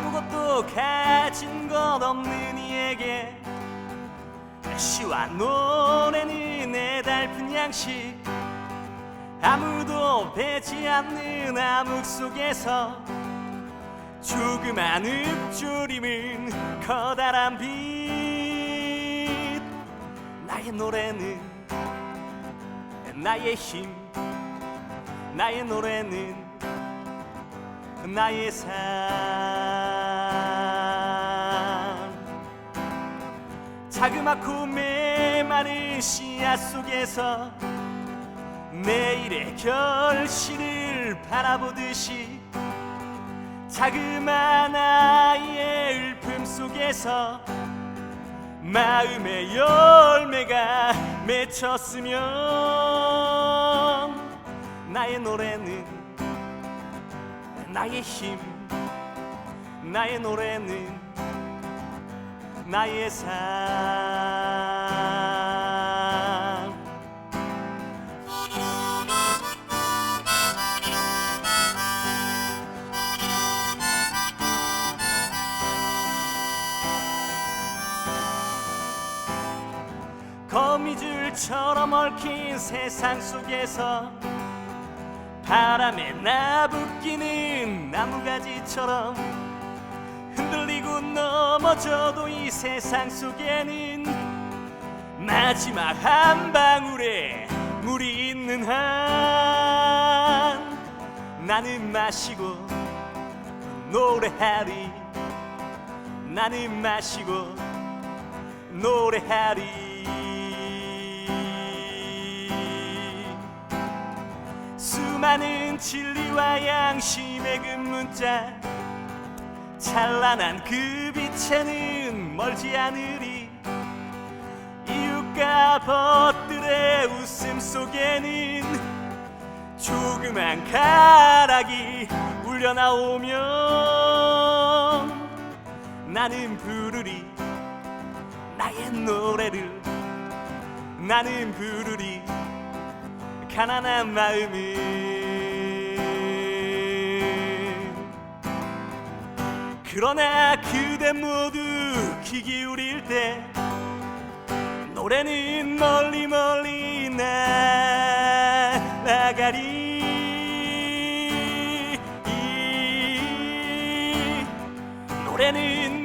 아무도 가진 것 없는 이에게 시와 노래는 애달픈 양식 아무도 배지 않는 암흑 속에서 조그만 읊조림은 커다란 빛. 나의 노래는 나의 힘 나의 노래는 나의 삶 자그맣고 메마른 씨앗 속에서 내일의 결실을 바라보듯이 자그마한 아이의 일품 속에서 마음의 열매가 맺혔으면 나의 노래는 나의 힘 나의 노래는 나의 삶. 거미줄처럼 얽힌 세상 속에서 바람에 나부끼는 나무가지처럼 넘어져도 이 세상 속에는 마지막 한 방울에 물이 있는 한. 나는 마시고 노래하리. 나는 마시고 노래하리. 수많은 진리와 양심의 그 문자 찬란한 그 빛에는 멀지 않으리. 이웃과 벗들의 웃음 속에는 조그만 가락이 울려나오면 나는 부르리. 나의 노래를 나는 부르리. 가난한 마음을 그러나 그대 모두 귀 기울일 때. 노래는 멀리 멀리 날아가리. 노래는